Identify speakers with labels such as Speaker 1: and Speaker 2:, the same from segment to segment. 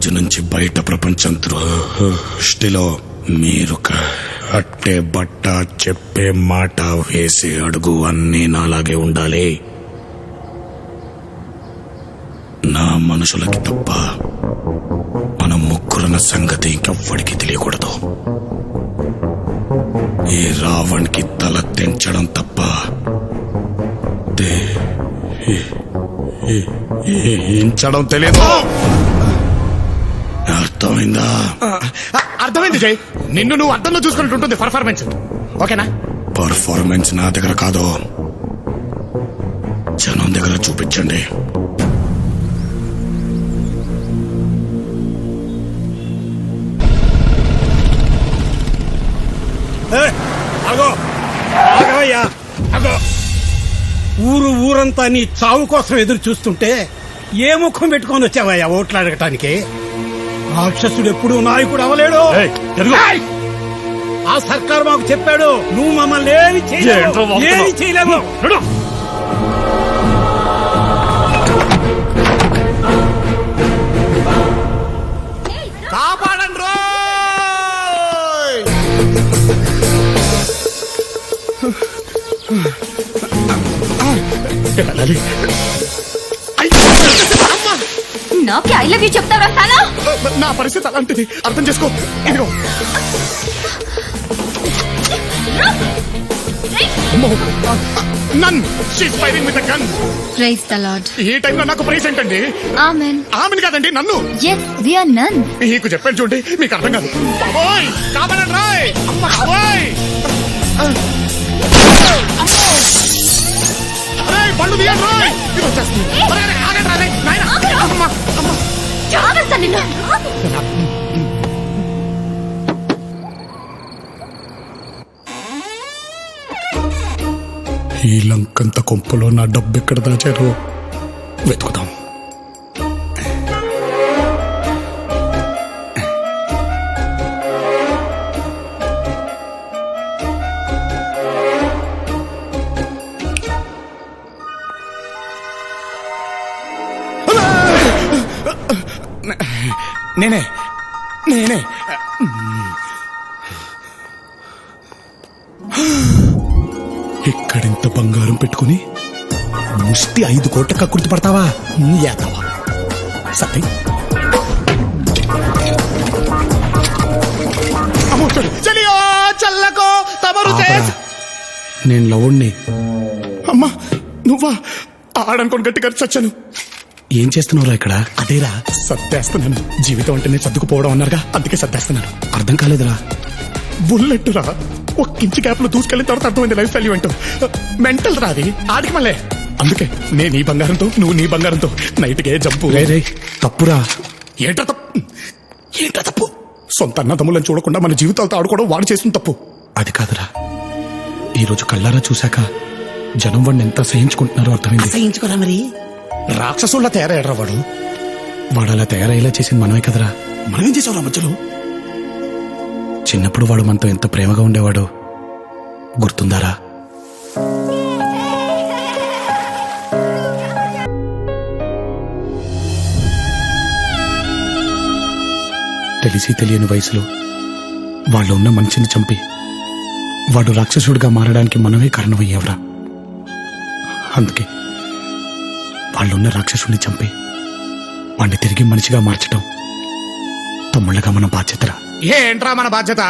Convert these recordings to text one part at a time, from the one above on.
Speaker 1: రోజు నుంచి బయట ప్రపంచం దృష్టిలో మీరు అట్టే బట్ట చెప్పే మాట వేసే అడుగు అన్నీ నాలాగే ఉండాలి. నా మనుషులకి తప్ప మన ముగ్గురున్న సంగతి ఇంకెవ్వడికి తెలియకూడదు. ఈ రావణ్కి తల తెంచడం తప్ప ఇంచడం తెలియదు అర్థమైందా?
Speaker 2: అర్థమైంది జై నిన్ను నువ్వు అర్థంలో చూసుకున్నట్టు ఉంటుంది పర్ఫార్మెన్స్ ఓకేనా?
Speaker 1: పర్ఫార్మెన్స్ నా దగ్గర కాదు. జనం దగ్గర చూపించండి.
Speaker 3: అగో ఆగవయ్యా. అగో ఊరు ఊరంతా నీ చావు కోసం ఎదురు చూస్తుంటే ఏ ముఖం పెట్టుకొని వచ్చావయ్యా ఓట్లు అడగటానికి? రాక్షసుడు ఎప్పుడు నాయకుడు అవలేడు! ఆ సర్కార్ మాకు చెప్పాడు నువ్వు మమ్మల్ని ఏమి చేయలేవు? ఏమి చేయలేవు.
Speaker 2: కాపాడండి
Speaker 4: నాకే ఐ లవ్ యూ చెప్తావరా సాలా
Speaker 2: నా పరిస్థితి అలాంటిది. అర్థం చేసుకో. ఇదిగో. Nun she's firing with gun
Speaker 4: praise the lord
Speaker 2: ఈ టైంలో నాకు ప్రైస్ ఏంటండి?
Speaker 4: ఆమెన్
Speaker 2: ఆమెను కాదండి నన్ను.
Speaker 4: ఎస్ వి ఆర్ నన్
Speaker 2: మీకు చెప్పాను చూడండి మీకు అర్థం కాదు. బాబోయ్ కాపాడండి రాయ్ అమ్మ బాబోయ్ అరే పళ్ళు తీయండి రాయ్ ఇది వచ్చేస్తుంది. అరే,
Speaker 4: చావేస్తా నిన్ను.
Speaker 1: ఈ లంకంత కొంపలో నా డబ్బు ఎక్కడ దాచారో వెతుకుదాం.
Speaker 2: నేనే నేనే.
Speaker 1: ఇక్కడింత బంగారం పెట్టుకుని ముష్టి ఐదు కోట్ల కక్కుర్తి పడతావా యాదవా. సత్యం.
Speaker 2: చల్లకో తమరు
Speaker 1: నేను లవుణ్ణి.
Speaker 2: అమ్మా నువ్వా? ఆడనుకోని గట్టిగా చచ్చాను.
Speaker 1: ఏం చేస్తున్నావురా ఇక్కడ?
Speaker 2: అదేరా. సర్దేస్తున్నాను. జీవితం అంటేనే సర్దుకుపోవడం అన్నారుగా. అందుకే సర్దేస్తున్నాను.
Speaker 1: అర్థం కాలేదురా.
Speaker 2: బుల్లెట్ రా ఒక ఇంచి గ్యాప్లో దూసుకెళ్ళిన తర్వాత అర్థమైంది లైఫ్ వాల్యూ అంటూ మెంటల్ రాది ఆడికి మళ్ళీ. అందుకే నేను నీ బంగారంతో నువ్వు నీ బంగారంతో నైట్ గే జంపు.
Speaker 1: రే రే తప్పురా.
Speaker 2: ఏంటో తప్పు? ఏంటో తప్పు? సొంత అన్నదమ్ములను చూడకుండా మన జీవితాలతో ఆడుకోవడం వాడు చేసిన తప్పు.
Speaker 1: అది కాదురా. ఈరోజు కళ్ళారా చూశాక జనం వాడిని ఎంత సహించుకుంటున్నారో అర్థమైంది.
Speaker 2: సహించుకోరా మరి? రాక్షసుల్లా తయారయ్యాడ్రా వాడు?
Speaker 1: వాడు అలా తయారయ్యేలా చేసింది మనమే కదరా.
Speaker 2: మనం ఏం చేసావురా మధ్యలో?
Speaker 1: చిన్నప్పుడు వాడు మనతో ఎంత ప్రేమగా ఉండేవాడు? గుర్తుందారా? తెలిసి తెలియని వయసులో వాళ్ళు ఉన్న మనిషిని చంపి వాడు రాక్షసుడిగా మారడానికి మనమే కారణమయ్యేవరా. అందుకే వాళ్ళున్న రాక్షసుడిని చంపి వాడిని తిరిగి మనిషిగా మార్చడం తమ్ముళ్ళగా మన బాధ్యతరా
Speaker 2: ఏంట్రా మన బాధ్యత?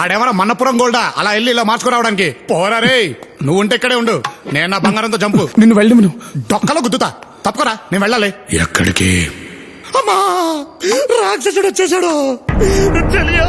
Speaker 2: ఆడెవరా మన్నపురం గోల్డా? అలా వెళ్ళి ఇలా మార్చుకురావడానికి పోరా రే నువ్వు ఉంటే ఇక్కడే ఉండు. నేను నా బంగారంతో జంపు.
Speaker 1: నిన్ను వెళ్ళి మనం
Speaker 2: డొక్కలో గుద్దుతా. తప్పుకోరా నేను వెళ్ళాలి.
Speaker 1: ఎక్కడికి?
Speaker 2: అమ్మా రాక్షసుడు వచ్చేసాడు తెలియో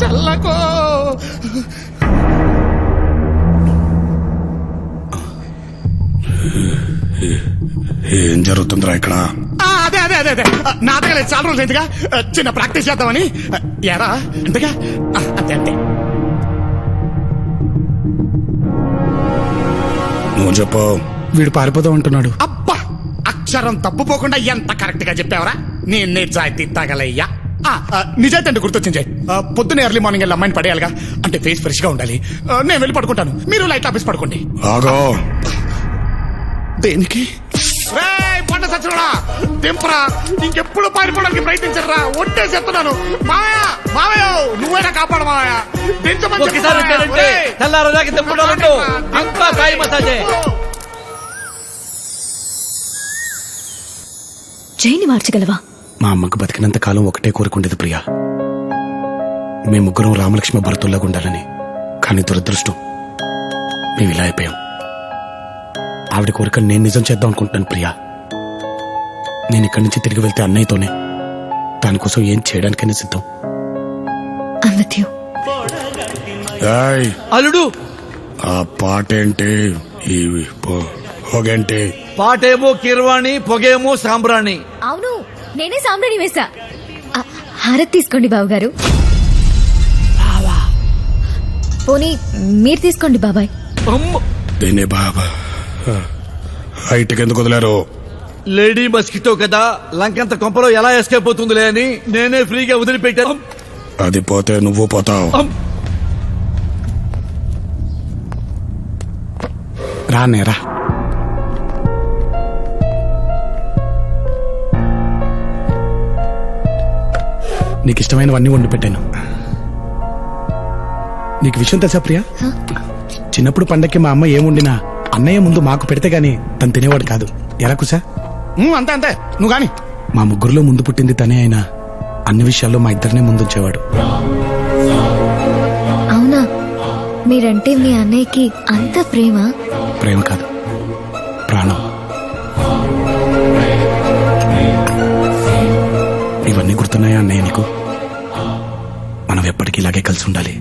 Speaker 2: చల్లకో.
Speaker 1: ఏం జరుగుతుందిరా ఇక్కడ?
Speaker 2: ఆ, అదే అదే అదే అదే. నాటకాలు చాలా రోజులు ఎందుగా చిన్న ప్రాక్టీస్ చేద్దామని. ఎరా అంతేగా? అంతే అంతే.
Speaker 1: నువ్వు చెప్పు. వీడు పారిపోదాం అంటున్నాడు.
Speaker 2: అబ్బా! అక్షరం తప్పుపోకుండా ఎంత కరెక్ట్గా చెప్పావరా? నీ నిజాయితీ తగలయ్యా. నిజాయితీ అంటే గుర్తొచ్చింది పొద్దున్నే ఎర్లీ మార్నింగ్ వెళ్ళి అమ్మాయిని పడేయాలిగా. అంటే ఫేస్ ఫ్రెష్గా ఉండాలి నేను వెళ్ళి పడుకుంటాను. మీరు లైట్ ఆఫీస్ పడుకోండి. దేనికి? బండ సచ్చినోడా? దింపరా. ఇంకెప్పుడు పారిపోవడానికి ప్రయత్నించరా ఒట్టే చెప్తున్నాను మావయ్య మావయ్య నువ్వైనా కాపాడు మావయ్య. దించమని
Speaker 5: దింపుకోవాలంటూ అంతా కాయ మసాజే.
Speaker 4: జైని మార్చగలవా?
Speaker 1: మా అమ్మకు బతికినంత కాలం ఒకటే కోరుకుండేది ప్రియా. మేము ముగ్గురం రామలక్ష్మి భరతుల్లాగా ఉండాలని కానీ దురదృష్టం మేము ఇలా అయిపోయాం. ఆవిడ కోరికలు నేను నిజం చేద్దాం అనుకుంటున్నాను ప్రియా. నేను ఇక్కడి నుంచి తిరిగి వెళ్తే అన్నయ్యతోనే. దానికోసం ఏం చేయడానికైనా సిద్ధం. ఏయ్,
Speaker 5: అల్లుడు!
Speaker 1: ఆ పాట ఏంటి ఈ పో- పొగేంటి?
Speaker 5: పాటేమో కీర్వాణి పొగేమో సాంబ్రాణి.
Speaker 4: అవును నేనే సాంబ్రాణి వేసా ఆ, హారతి తీసుకోండి బాబు గారు పోనీ మీరు తీసుకోండి బాబాయ్.
Speaker 5: అమ్మ.
Speaker 1: దీన్ని బాబా. హైట్కి ఎందుకు వదిలేరు?
Speaker 5: లేడీ మస్కిటో కదా లంకంత కొంపలో ఎలా ఎస్కేప్ అవుతుందిలే అని నేనే ఫ్రీగా వదిలిపెట్టాను.
Speaker 1: అది పోతే నువ్వు పోతావు.
Speaker 5: అమ్.
Speaker 1: రానే రా. నీకు ఇష్టమైనవన్నీ వండి పెట్టాను. నీకు విషయం తెలుసా ప్రియా? చిన్నప్పుడు పండక్కి మా అమ్మ ఏం వండినా అన్నయ్య ముందు మాకు పెడితే గాని తను తినేవాడు కాదు. ఎలా కుసా
Speaker 2: అంతే అంతే. నువ్వు గాని
Speaker 1: మా ముగ్గురులో ముందు పుట్టింది తనే అయినా అన్ని విషయాల్లో మా ఇద్దరినే ముందుంచేవాడు.
Speaker 4: అవునా? మీరంటే మీ అన్నయ్యకి అంత ప్రేమ?
Speaker 1: ప్రేమ కాదు. ప్రాణం. ఇవన్నీ గుర్తున్నాయా అన్నయ్య నీకు? మనం ఎప్పటికీ ఇలాగే కలిసి ఉండాలి.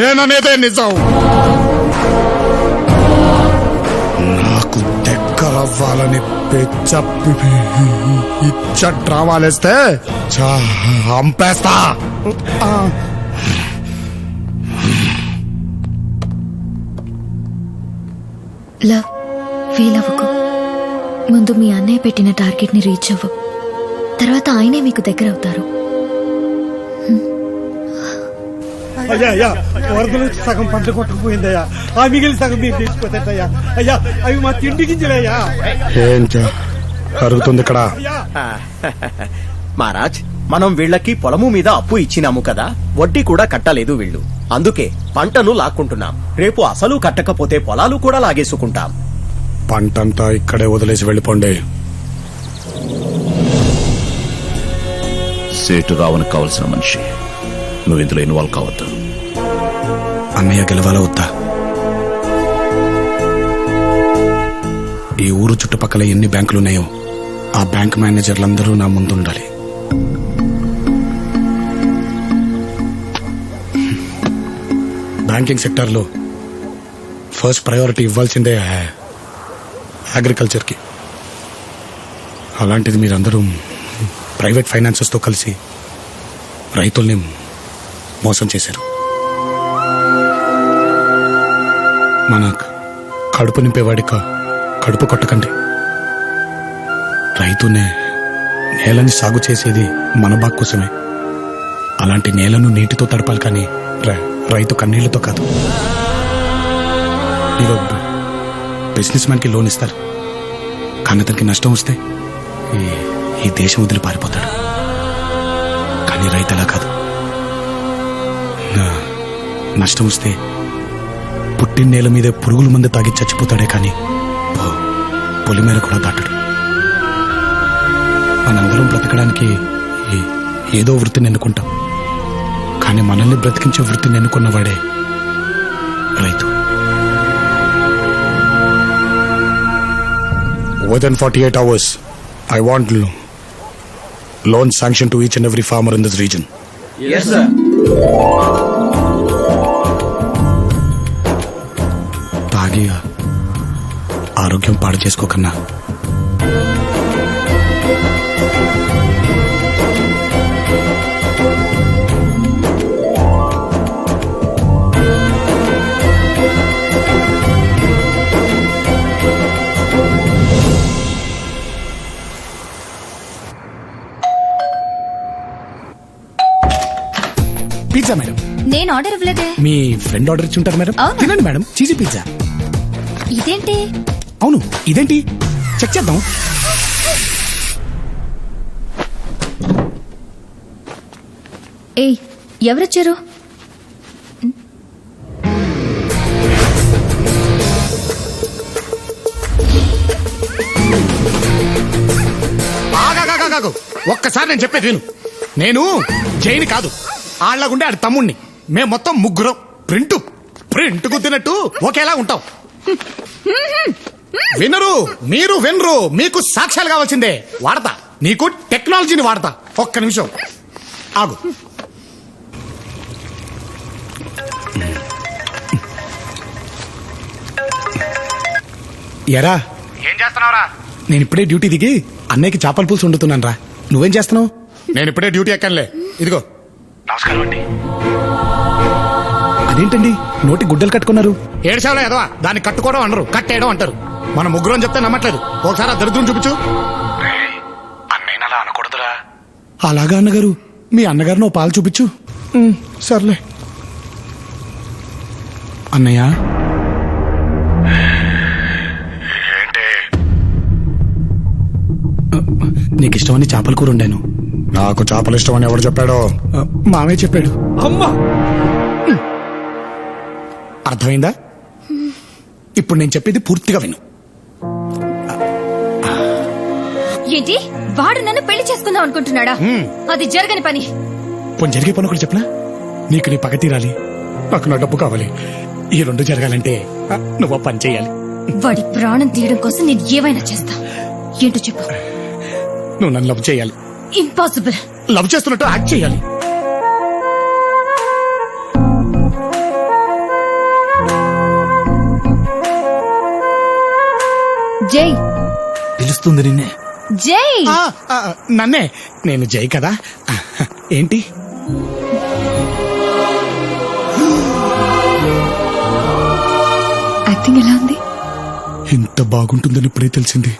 Speaker 2: ఏననేదే నిజం. నాకు దగ్గరవ్వాలని పెచ్చప్పి ఇచ్చ డ్రామాలేస్తే చంపేస్తా
Speaker 4: లవ్ ఫీల్ అవ్వకు ముందు మీ అన్నయ్య పెట్టిన టార్గెట్ని రీచ్ అవ్వు. తర్వాత ఆయనే మీకు దగ్గర అవుతారు
Speaker 3: అయ్యా అయ్యా వరదలు సగం పంట కొట్టుకుపోయిందయ్యా ఆ మిగిలిన సగం మీరు తీసిపోతాయ్యా అయ్యా అవి మా తిండి గింజలయ్యా.
Speaker 1: ఏం చ- జరుగుతుంది ఇక్కడ
Speaker 6: మహారాజ్ మనం వీళ్ళకి పొలము మీద అప్పు ఇచ్చినాము కదా వడ్డీ కూడా కట్టలేదు వీళ్ళు. అందుకే పంటను లాక్కుంటున్నాం. రేపు అసలు కట్టకపోతే పొలాలు కూడా లాగేసుకుంటాం.
Speaker 1: పంటంతా ఇక్కడే వదిలేసి వెళ్ళిపోండి.
Speaker 7: సేటు రావణ్ కావలసిన మనిషి. నువ్వు ఇందులో ఇన్వాల్వ్ కావద్దు
Speaker 1: అన్నయ్య గెలవాలా వద్దా? ఈ ఊరు చుట్టుపక్కల ఎన్ని బ్యాంకులు ఉన్నాయో ఆ బ్యాంక్ మేనేజర్లందరూ నా ముందు ఉండాలి బ్యాంకింగ్ సెక్టార్లో ఫస్ట్ ప్రయారిటీ ఇవ్వాల్సిందే అగ్రికల్చర్కి. అలాంటిది మీరందరూ ప్రైవేట్ ఫైనాన్సెస్తో కలిసి రైతుల్ని మోసం చేశారు. మన కడుపు నింపేవాడిక కడుపు కొట్టకండి. రైతునే నేలని సాగు చేసేది మన బాగు కోసమే. అలాంటి నేలను నీటితో తడపాలి కానీ రైతు కన్నీళ్ళతో కాదు. మీరు బిజినెస్ మ్యాన్కి లోన్ ఇస్తారు. కానీ అతనికి నష్టం వస్తే ఈ ఈ దేశం వదిలి పారిపోతాడు. కానీ రైతు అలా కాదు. నష్టం వస్తే పుట్టిన నేల మీద పురుగుల మందు తాగి చచ్చిపోతాడే కానీ పొలి మీద కూడా దాటడు. మనందరం బ్రతకడానికి ఏదో వృత్తిని ఎన్నుకుంటాం. కానీ మనల్ని బ్రతికించే వృత్తిని ఎన్నుకున్నవాడే రైతు. Within 48 hours, I want lo- loan sanction to each and every farmer in this region. తాగి ఆరోగ్యం పాడు చేసుకోకన్నా
Speaker 2: పిజ్జా మేడం
Speaker 4: నేను ఆర్డర్ ఇవ్వలేదే.
Speaker 2: మీ ఫ్రెండ్ ఆర్డర్ ఇచ్చి ఉంటారు మేడం తినండి మేడం చీజీ పిజ్జా.
Speaker 4: ఇదేంటి?
Speaker 2: అవును ఇదేంటి? చెక్ చేద్దాం.
Speaker 4: ఏయ్ ఎవరొచ్చారు.
Speaker 2: ఒక్కసారి నేను చెప్పేది విను. నేను జైని కాదు. ఆళ్ళగుండే ఆడి తమ్ముణ్ణి. మేము మొత్తం ముగ్గురం. ప్రింట్. ప్రింట్ గుద్దినట్టు ఒకేలా ఉంటాం. వినరు మీరు వినరు. మీకు సాక్ష్యాలు కావాల్సిందే. వాడతా. నీకు టెక్నాలజీని వాడతా. ఒక్క నిమిషం. ఆగు. ఎరా
Speaker 8: ఏం చేస్తున్నావురా?
Speaker 2: నేను ఇప్పుడే డ్యూటీ దిగి అన్నయ్యకి చేపల పులుసు వండుతున్నాను రా నువ్వేం చేస్తున్నావు? నేను ఇప్పుడే డ్యూటీ ఎక్కనులే. ఇదిగో.
Speaker 8: నమస్కారం అండి.
Speaker 2: అదేంటండి? నోటి గుడ్డలు కట్టుకున్నారు. ఏడ్చావులే ఎదవా దాన్ని కట్టుకోవడం అనరు కట్టేయడం అంటారు. మన ముగ్గురు అని చెప్తే నమ్మట్లేదు. ఒకసారి ఆ దరిద్రం చూపించు.
Speaker 8: అన్నయ్య అలా అనకూడదురా.
Speaker 2: అలాగా అన్నగారు? మీ అన్నగారు నువ్వు పాలు చూపించు. ఉమ్, సర్లే. అన్నయ్య?
Speaker 8: ఏంటి?
Speaker 2: నీకు ఇష్టమని చేపల కూర ఉండాను నాకు చేపలు ఇష్టమని ఎవరు చెప్పాడో? మామే చెప్పాడు.
Speaker 3: అమ్మా!
Speaker 2: అర్థమైందా? ఇప్పుడు నేను చెప్పేది పూర్తిగా విను.
Speaker 4: ఏంటి? వాడు నన్ను పెళ్ళి చేసుకుందాం అనుకుంటున్నాడా? అది జరగని పని.
Speaker 2: పోనీ జరిగే పని ఒకటి చెప్పనా? నీకు నీ పగ తీరాలి. నాకు నా డబ్బు కావాలి. ఈ రెండు జరగాలంటే నువ్వు పని చేయాలి.
Speaker 4: వాడి ప్రాణం తీయడం కోసం నేను ఏమైనా చేస్తా? ఏంటో చెప్పు.
Speaker 2: నువ్వు నన్ను లవ్ చేయాలి.
Speaker 4: ఇంపాసిబుల్
Speaker 2: లవ్ చేస్తున్నట్టు యాక్ట్ చేయాలి.
Speaker 4: జై.
Speaker 5: పిలుస్తుంది నిన్నే.
Speaker 4: జై.
Speaker 2: ఆ, ఆ, నన్నే. నేను జై కదా. ఏంటి?
Speaker 4: యాక్టింగ్ ఎలా ఉంది?
Speaker 2: ఇంత బాగుంటుందని ఇప్పుడే తెలిసింది.